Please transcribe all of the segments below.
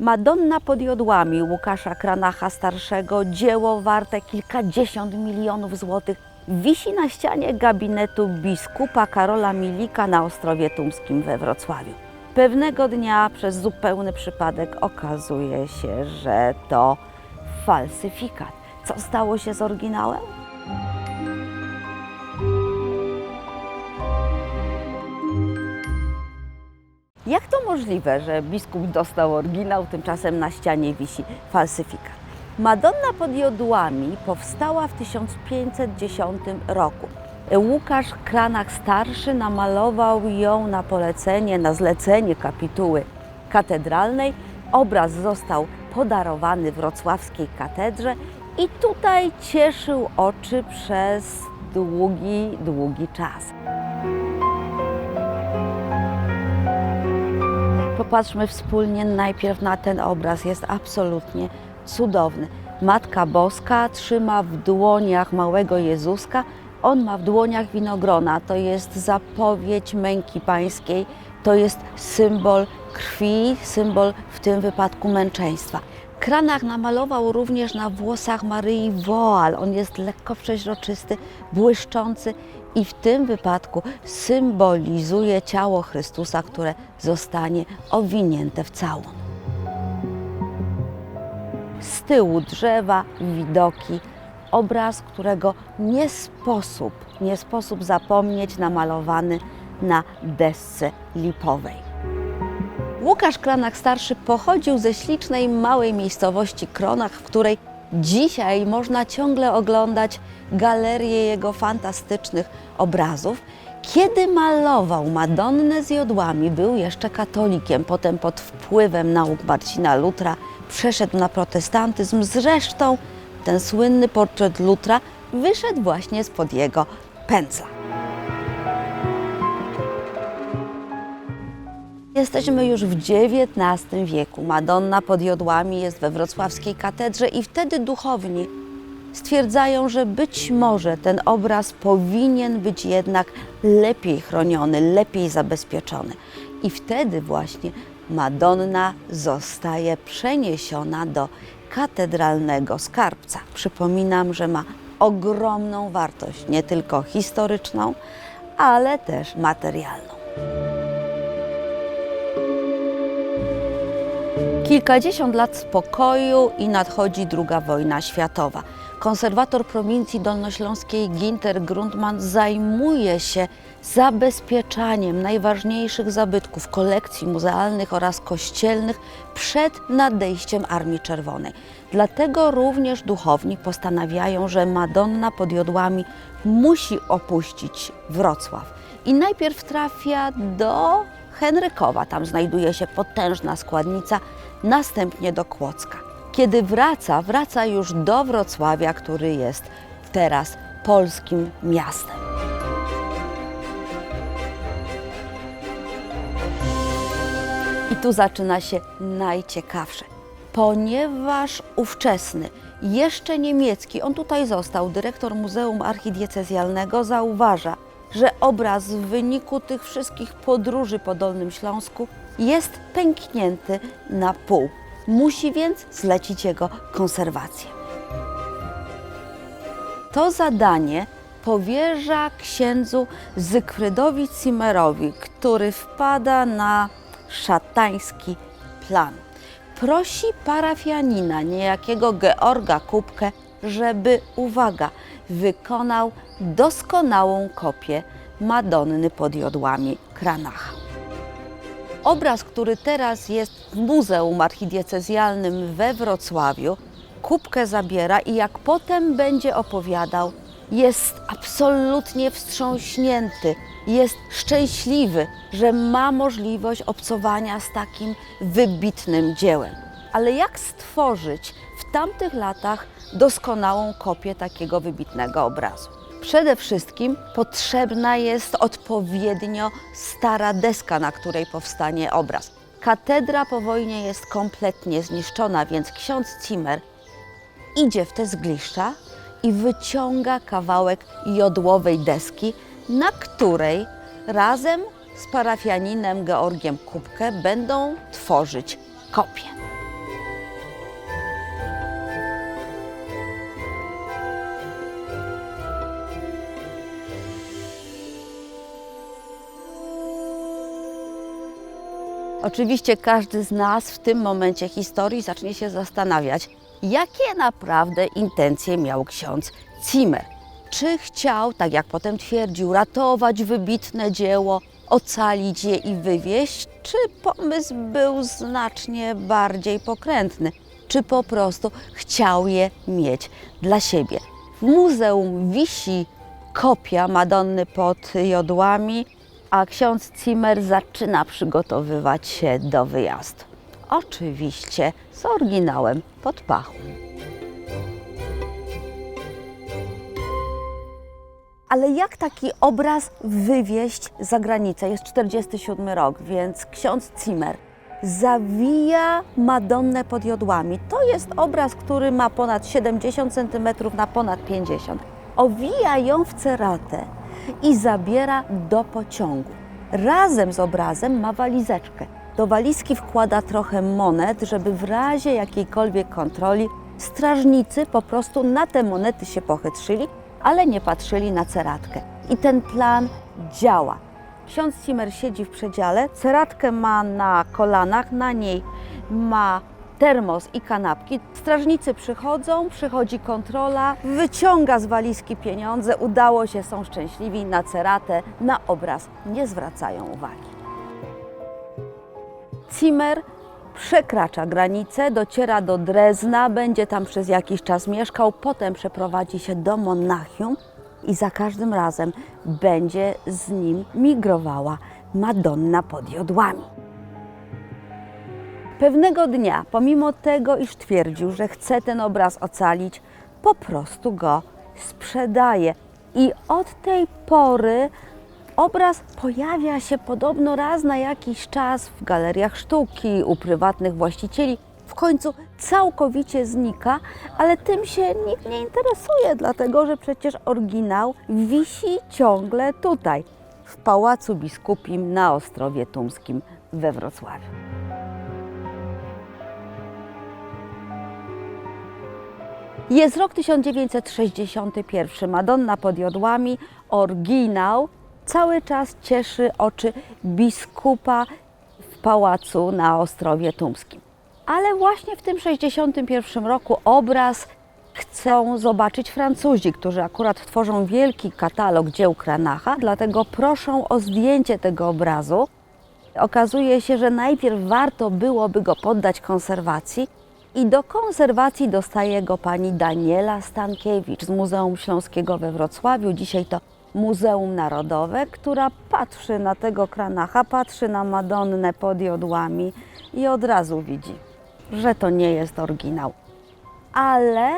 Madonna pod jodłami Łukasza Kranacha starszego, dzieło warte kilkadziesiąt milionów złotych, wisi na ścianie gabinetu biskupa Karola Milika na Ostrowie Tumskim we Wrocławiu. Pewnego dnia przez zupełny przypadek okazuje się, że to falsyfikat. Co stało się z oryginałem? Jak to możliwe, że biskup dostał oryginał, tymczasem na ścianie wisi falsyfikat? Madonna pod jodłami powstała w 1510 roku. Łukasz Kranach starszy namalował ją na polecenie, na zlecenie kapituły katedralnej. Obraz został podarowany wrocławskiej katedrze i tutaj cieszył oczy przez długi, długi czas. Popatrzmy wspólnie najpierw na ten obraz. Jest absolutnie cudowny. Matka Boska trzyma w dłoniach małego Jezuska. On ma w dłoniach winogrona. To jest zapowiedź męki pańskiej. To jest symbol krwi, symbol w tym wypadku męczeństwa. Kranach namalował również na włosach Maryi woal. On jest lekko przeźroczysty, błyszczący i w tym wypadku symbolizuje ciało Chrystusa, które zostanie owinięte w całun. Z tyłu drzewa, widoki, obraz, którego nie sposób, nie sposób zapomnieć, namalowany na desce lipowej. Łukasz Kranach starszy pochodził ze ślicznej małej miejscowości Kronach, w której dzisiaj można ciągle oglądać galerię jego fantastycznych obrazów. Kiedy malował Madonnę z jodłami, był jeszcze katolikiem, potem pod wpływem nauk Marcina Lutra przeszedł na protestantyzm. Zresztą ten słynny portret Lutra wyszedł właśnie spod jego pędzla. Jesteśmy już w XIX wieku. Madonna pod jodłami jest we wrocławskiej katedrze i wtedy duchowni stwierdzają, że być może ten obraz powinien być jednak lepiej chroniony, lepiej zabezpieczony. I wtedy właśnie Madonna zostaje przeniesiona do katedralnego skarbca. Przypominam, że ma ogromną wartość, nie tylko historyczną, ale też materialną. Kilkadziesiąt lat spokoju i nadchodzi druga wojna światowa. Konserwator prowincji dolnośląskiej Ginter Grundmann zajmuje się zabezpieczaniem najważniejszych zabytków kolekcji muzealnych oraz kościelnych przed nadejściem Armii Czerwonej. Dlatego również duchowni postanawiają, że Madonna pod jodłami musi opuścić Wrocław. I najpierw trafia do Henrykowa, tam znajduje się potężna składnica, następnie do Kłodzka. Kiedy wraca, wraca już do Wrocławia, który jest teraz polskim miastem. I tu zaczyna się najciekawsze, ponieważ ówczesny, jeszcze niemiecki, on tutaj został, dyrektor Muzeum Archidiecezjalnego, zauważa, że obraz w wyniku tych wszystkich podróży po Dolnym Śląsku jest pęknięty na pół. Musi więc zlecić jego konserwację. To zadanie powierza księdzu Zygfrydowi Zimmerowi, który wpada na szatański plan. Prosi parafianina, niejakiego Georga Kubkę, żeby, uwaga, wykonał doskonałą kopię Madonny pod jodłami Kranacha. Obraz, który teraz jest w Muzeum Archidiecezjalnym we Wrocławiu, kubkę zabiera i jak potem będzie opowiadał, jest absolutnie wstrząśnięty, jest szczęśliwy, że ma możliwość obcowania z takim wybitnym dziełem. Ale jak stworzyć tamtych latach doskonałą kopię takiego wybitnego obrazu? Przede wszystkim potrzebna jest odpowiednio stara deska, na której powstanie obraz. Katedra po wojnie jest kompletnie zniszczona, więc ksiądz Zimmer idzie w te zgliszcza i wyciąga kawałek jodłowej deski, na której razem z parafianinem Georgiem Kubkę będą tworzyć kopię. Oczywiście każdy z nas w tym momencie historii zacznie się zastanawiać, jakie naprawdę intencje miał ksiądz Zimmer. Czy chciał, tak jak potem twierdził, ratować wybitne dzieło, ocalić je i wywieźć, czy pomysł był znacznie bardziej pokrętny, czy po prostu chciał je mieć dla siebie. W muzeum wisi kopia Madonny pod jodłami, a ksiądz Zimmer zaczyna przygotowywać się do wyjazdu. Oczywiście z oryginałem pod pachą. Ale jak taki obraz wywieźć za granicę? Jest 47 rok, więc ksiądz Zimmer zawija Madonnę pod jodłami. To jest obraz, który ma ponad 70 cm na ponad 50. Owija ją w ceratę i zabiera do pociągu. Razem z obrazem ma walizeczkę. Do walizki wkłada trochę monet, żeby w razie jakiejkolwiek kontroli strażnicy po prostu na te monety się pochytrzyli, ale nie patrzyli na ceratkę. I ten plan działa. Ksiądz Zimmer siedzi w przedziale, ceratkę ma na kolanach, na niej ma termos i kanapki. Strażnicy przychodzą, przychodzi kontrola, wyciąga z walizki pieniądze, udało się, są szczęśliwi, na ceratę, na obraz nie zwracają uwagi. Zimmer przekracza granicę, dociera do Drezna, będzie tam przez jakiś czas mieszkał, potem przeprowadzi się do Monachium i za każdym razem będzie z nim migrowała Madonna pod jodłami. Pewnego dnia, pomimo tego, iż twierdził, że chce ten obraz ocalić, po prostu go sprzedaje. I od tej pory obraz pojawia się podobno raz na jakiś czas w galeriach sztuki, u prywatnych właścicieli. W końcu całkowicie znika, ale tym się nikt nie interesuje, dlatego że przecież oryginał wisi ciągle tutaj, w Pałacu Biskupim na Ostrowie Tumskim we Wrocławiu. Jest rok 1961. Madonna pod jodłami, oryginał, cały czas cieszy oczy biskupa w pałacu na Ostrowie Tumskim. Ale właśnie w tym 61 roku obraz chcą zobaczyć Francuzi, którzy akurat tworzą wielki katalog dzieł Kranacha, dlatego proszą o zdjęcie tego obrazu. Okazuje się, że najpierw warto byłoby go poddać konserwacji, i do konserwacji dostaje go pani Daniela Stankiewicz z Muzeum Śląskiego we Wrocławiu. Dzisiaj to Muzeum Narodowe, która patrzy na tego kranacha, patrzy na Madonnę pod jodłami i od razu widzi, że to nie jest oryginał. Ale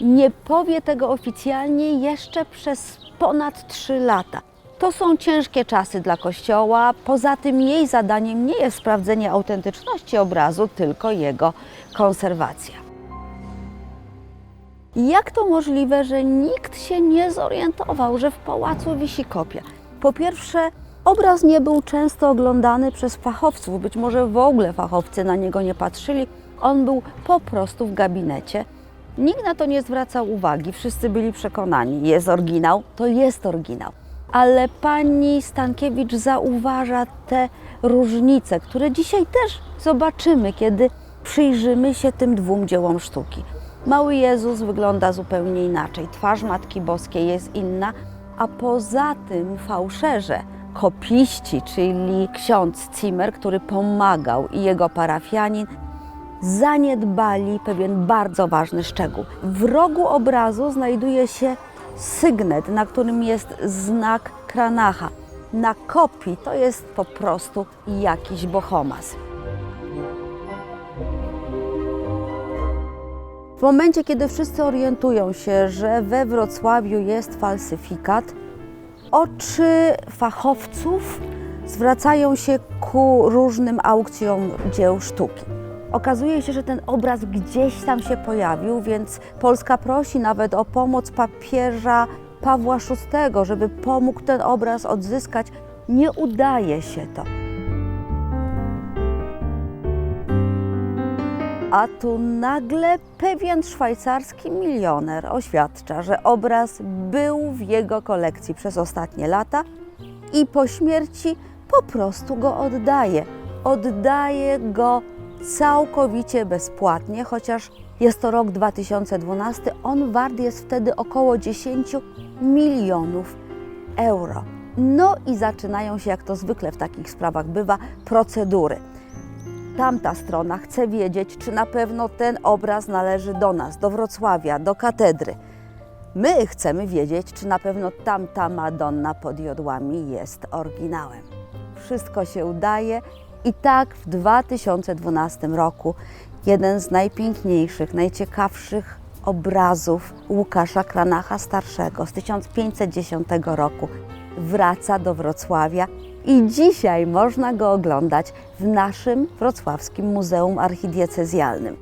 nie powie tego oficjalnie jeszcze przez ponad 3 lata. To są ciężkie czasy dla Kościoła. Poza tym jej zadaniem nie jest sprawdzenie autentyczności obrazu, tylko jego konserwacja. Jak to możliwe, że nikt się nie zorientował, że w pałacu wisi kopia? Po pierwsze, obraz nie był często oglądany przez fachowców, być może w ogóle fachowcy na niego nie patrzyli. On był po prostu w gabinecie. Nikt na to nie zwracał uwagi, wszyscy byli przekonani, jest oryginał, to jest oryginał. Ale pani Stankiewicz zauważa te różnice, które dzisiaj też zobaczymy, kiedy przyjrzymy się tym dwóm dziełom sztuki. Mały Jezus wygląda zupełnie inaczej, twarz Matki Boskiej jest inna, a poza tym fałszerze, kopiści, czyli ksiądz Zimmer, który pomagał i jego parafianin, zaniedbali pewien bardzo ważny szczegół. W rogu obrazu znajduje się sygnet, na którym jest znak Kranacha. Na kopii to jest po prostu jakiś bohomas. W momencie, kiedy wszyscy orientują się, że we Wrocławiu jest falsyfikat, oczy fachowców zwracają się ku różnym aukcjom dzieł sztuki. Okazuje się, że ten obraz gdzieś tam się pojawił, więc Polska prosi nawet o pomoc papieża Pawła VI, żeby pomógł ten obraz odzyskać. Nie udaje się to. A tu nagle pewien szwajcarski milioner oświadcza, że obraz był w jego kolekcji przez ostatnie lata i po śmierci po prostu go oddaje. oddaje go całkowicie bezpłatnie, chociaż jest to rok 2012. On wart jest wtedy około 10 milionów euro. No i zaczynają się, jak to zwykle w takich sprawach bywa, procedury. Tamta strona chce wiedzieć, czy na pewno ten obraz należy do nas, do Wrocławia, do katedry. My chcemy wiedzieć, czy na pewno tamta Madonna pod jodłami jest oryginałem. Wszystko się udaje i tak w 2012 roku jeden z najpiękniejszych, najciekawszych obrazów Łukasza Kranacha starszego z 1510 roku wraca do Wrocławia i dzisiaj można go oglądać w naszym wrocławskim Muzeum Archidiecezjalnym.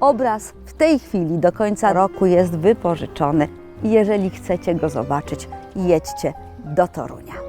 Obraz w tej chwili do końca roku jest wypożyczony jeżeli chcecie go zobaczyć, jedźcie do Torunia.